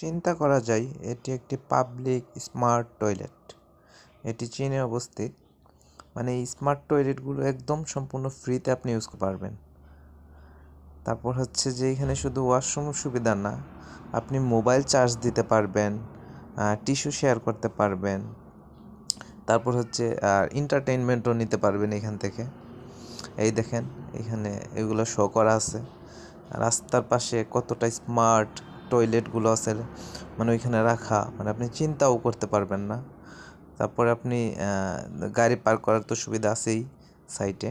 চিন্তা করা যায়, এটি একটি পাবলিক স্মার্ট টয়লেট। এটি চীনে অবস্থিত। মানে এই স্মার্ট টয়লেটগুলো একদম সম্পূর্ণ ফ্রিতে আপনি ইউজ পারবেন। তারপর হচ্ছে যে এখানে শুধু ওয়াশরুম সুবিধা না, আপনি মোবাইল চার্জ দিতে পারবেন টিস্যু শেয়ার করতে পারবেন। তারপর হচ্ছে এন্টারটেইনমেন্টও নিতে পারবেন এখান থেকে। এই দেখেন, এখানে এগুলো শো করা আছে। রাস্তার পাশে কতটা স্মার্ট টয়লেটগুলো আছে মানে ওইখানে রাখা মানে আপনি চিন্তাও করতে পারবেন না। তারপরে আপনি গাড়ি পার্ক করার তো সুবিধা আছেই সাইটে।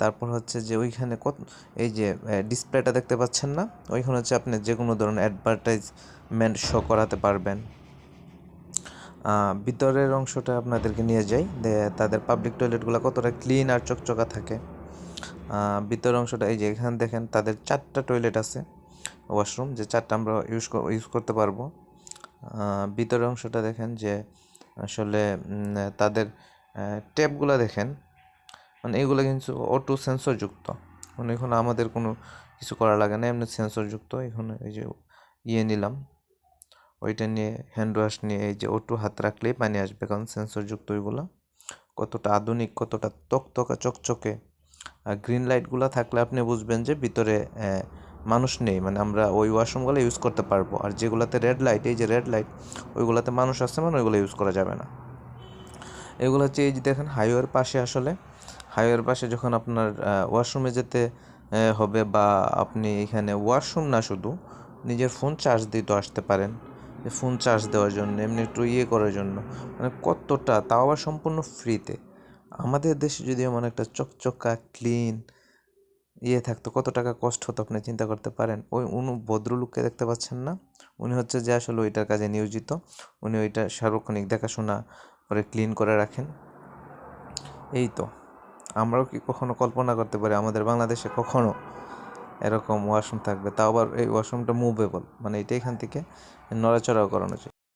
তারপর হচ্ছে যে ওইখানে কত, এই যে ডিসপ্লেটা দেখতে পাচ্ছেন না? ওইখানে হচ্ছে আপনি যে কোনো ধরনের অ্যাডভার্টাইজমেন্ট শো করাতে পারবেন। ভিতরের অংশটা আপনাদেরকে নিয়ে যাই। তাদের পাবলিক টয়লেটগুলো কতটা ক্লিন আর চকচকা থাকে। ভিতরের অংশটা, এই যে এখানে দেখেন, তাদের চারটা টয়লেট আছে। ওয়াশরুম যে চারটা আমরা ইউজ ইউজ করতে পারব। ভিতরের অংশটা দেখেন যে আসলে তাদের ট্যাপগুলো দেখেন। মানে এগুলো কিন্তু অটো সেন্সরযুক্ত মানে এখানে আমাদের কোনো কিছু করা লাগে না, এমনি সেন্সরযুক্ত এখানে এই যে ইয়ে নিলাম। ওইটা নিয়ে হ্যান্ড ওয়াশ নিয়ে এই যে অটো হাত রাখলেই পানি আসবে, কারণ সেন্সরযুক্ত ওইগুলো। কতটা আধুনিক, কতটা তকতকা, চকচকে। আর গ্রিন লাইটগুলো থাকলে আপনি বুঝবেন যে ভিতরে মানুষ নেই মানে আমরা ওই ওয়াশরুমগুলো ইউজ করতে পারব। আর যেগুলোতে রেড লাইট এই যে রেড লাইট ওইগুলোতে মানুষ আসছে মানে ওইগুলো ইউজ করা যাবে না। এগুলো হচ্ছে এই যে দেখেন হাইওয়ের পাশে আসলে হাইওয়ের পাশে যখন আপনার ওয়াশরুমে যেতে হবে বা আপনি এখানে ওয়াশরুম না শুধু, নিজের ফোন চার্জ দিতে আসতে পারেন। যে ফোন চার্জ দেওয়ার জন্য, এমনি একটু ইয়ে করার জন্য। মানে কতটা, তাও আবার সম্পূর্ণ ফ্রিতে আমাদের দেশে যদি এমন একটা চকচকা ক্লিন ইয়ে থাকতো, কত টাকা কষ্ট হতো আপনি চিন্তা করতে পারেন? ওই উনি ভদ্রলোককে দেখতে পাচ্ছেন না? উনি হচ্ছে যে আসলে ওইটার কাজে নিয়োজিত। উনি ওইটা সার্বক্ষণিক দেখাশোনা করে ক্লিন করে রাখেন। এই তো। আমরাও কি কখনো কল্পনা করতে পারি, আমাদের বাংলাদেশে কখনো এরকম ওয়াশরুম থাকবে? তাও আবার এই ওয়াশরুমটা মুভেবল মানে এটা এখান থেকে নড়াচড়াও করানো যায়।